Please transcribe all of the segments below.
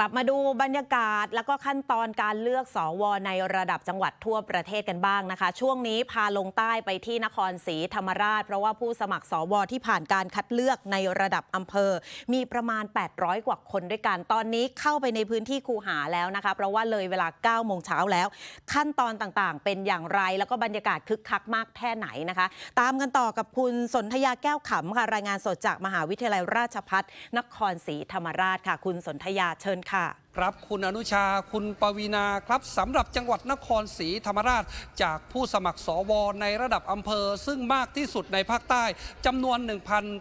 กลับมาดูบรรยากาศแล้วก็ขั้นตอนการเลือกสวในระดับจังหวัดทั่วประเทศกันบ้างนะคะ ช่วงนี้พาลงใต้ไปที่นครศรีธรรมราช เพราะว่าผู้สมัครสวที่ผ่านการคัดเลือกในระดับอำเภอ มีประมาณ 800 กว่าคนด้วยกัน ตอนนี้เข้าไปในพื้นที่คูหาแล้วนะคะ เพราะว่าเลยเวลา 9 โมงเช้าแล้ว ขั้นตอนต่างๆ เป็นอย่างไรแล้วก็บรรยากาศคึกคักมากแค่ไหนนะคะ ตามกันต่อกับคุณสนธยาแก้วขำค่ะรายงานสดจากมหาวิทยาลัยราชพัฒนครศรีธรรมราชค่ะ คุณสนธยาเชิญค่ะ ครับคุณอนุชาคุณปวีนาครับสำหรับจังหวัดนครศรีธรรมราช จากผู้สมัครสวในระดับอำเภอ ซึ่งมากที่สุดในภาคใต้จำนวน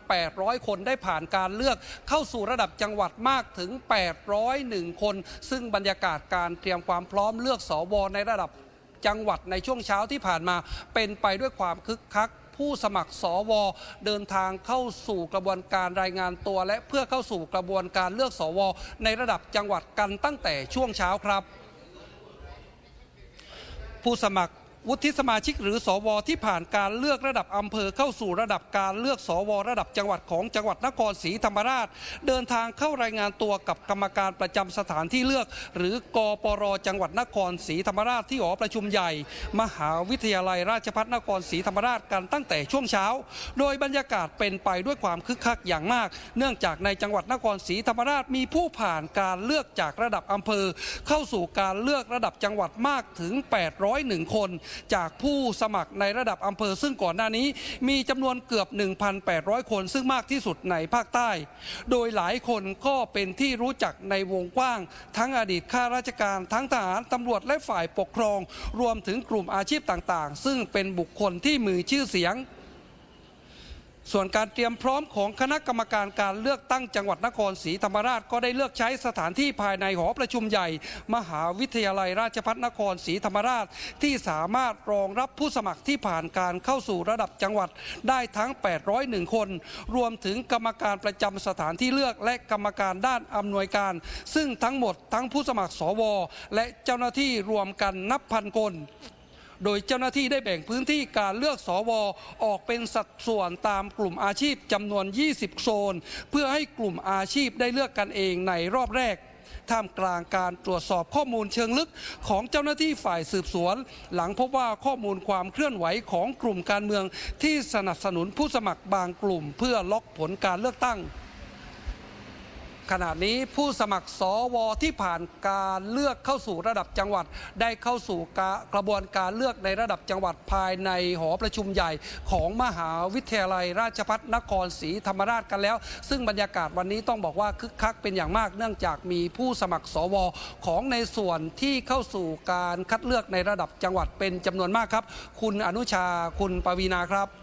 1,800 คนได้ผ่านการเลือกเข้าสู่ระดับจังหวัดมากถึง 801 คน ซึ่งบรรยากาศการเตรียมความพร้อมเลือกสวในระดับจังหวัดในช่วงเช้าที่ผ่านมาเป็นไปด้วยความคึกคัก ผู้สมัครสวเดินทางเข้าสู่กระบวนการรายงานตัว และเพื่อเข้าสู่กระบวนการเลือกสว ในระดับจังหวัดกันตั้งแต่ช่วงเช้าครับ ผู้สมัคร วุฒิสมาชิกหรือสวที่ผ่านการเลือกระดับอำเภอเข้าสู่ระดับการเลือกสวระดับจังหวัดของจังหวัดนครศรีธรรมราช เดินทางเข้ารายงานตัวกับกรรมการประจำสถานที่เลือก หรือกปรจังหวัดนครศรีธรรมราชที่หอประชุมใหญ่ มหาวิทยาลัยราชภัฏนครศรีธรรมราชกันตั้งแต่ช่วงเช้า โดยบรรยากาศเป็นไปด้วยความคึกคักอย่างมาก เนื่องจากในจังหวัดนครศรีธรรมราชมีผู้ผ่านการเลือกจากระดับอำเภอ เข้าสู่การเลือกระดับจังหวัดมากถึง 801 คนจากผู้สมัครในระดับอำเภอ ซึ่งก่อนหน้านี้ มีจำนวนเกือบ 1,800 คน ซึ่งมากที่สุดในภาคใต้ โดยหลายคนก็เป็นที่รู้จักในวงกว้าง ทั้งอดีตข้าราชการทั้งทหารตำรวจและฝ่ายปกครอง รวมถึงกลุ่มอาชีพต่างๆ ซึ่งเป็นบุคคลที่มือชื่อเสียง ส่วนการเตรียมพร้อมของคณะกรรมการการเลือกตั้งจังหวัดนครศรีธรรมราชก็ได้เลือกใช้สถานที่ภายในหอประชุมใหญ่ มหาวิทยาลัยราชภัฏนครศรีธรรมราช ที่สามารถรองรับผู้สมัครที่ผ่านการเข้าสู่ระดับจังหวัดได้ทั้ง 801 คน รวมถึงกรรมการประจำสถานที่เลือกและกรรมการด้านอำนวยการ ซึ่งทั้งหมดทั้งผู้สมัครสว และเจ้าหน้าที่รวมกันนับพันคน โดยเจ้าหน้าที่ได้แบ่งพื้นที่การเลือกสวออกเป็นสัดส่วนตามกลุ่มอาชีพจำนวน 20 โซน เพื่อให้กลุ่มอาชีพได้เลือกกันเองในรอบแรกท่ามกลางการตรวจสอบข้อมูลเชิงลึกของเจ้าหน้าที่ฝ่ายสืบสวน หลังพบว่าข้อมูลความเคลื่อนไหวของกลุ่มการเมืองที่สนับสนุนผู้สมัครบางกลุ่ม เพื่อล็อกผลการเลือกตั้ง ขณะนี้ผู้สมัครสวที่ผ่านการเลือกเข้าสู่ระดับจังหวัด ได้เข้าสู่กระบวนการเลือกในระดับจังหวัดภายในหอประชุมใหญ่ของมหาวิทยาลัยราชภัฏนครศรีธรรมราชกันแล้ว ซึ่งบรรยากาศวันนี้ต้องบอกว่าคึกคักเป็นอย่างมากเนื่องจากมีผู้สมัครสวของในส่วนที่เข้าสู่การคัดเลือกในระดับจังหวัดเป็นจำนวนมากครับ คุณอนุชาคุณปวีนาครับ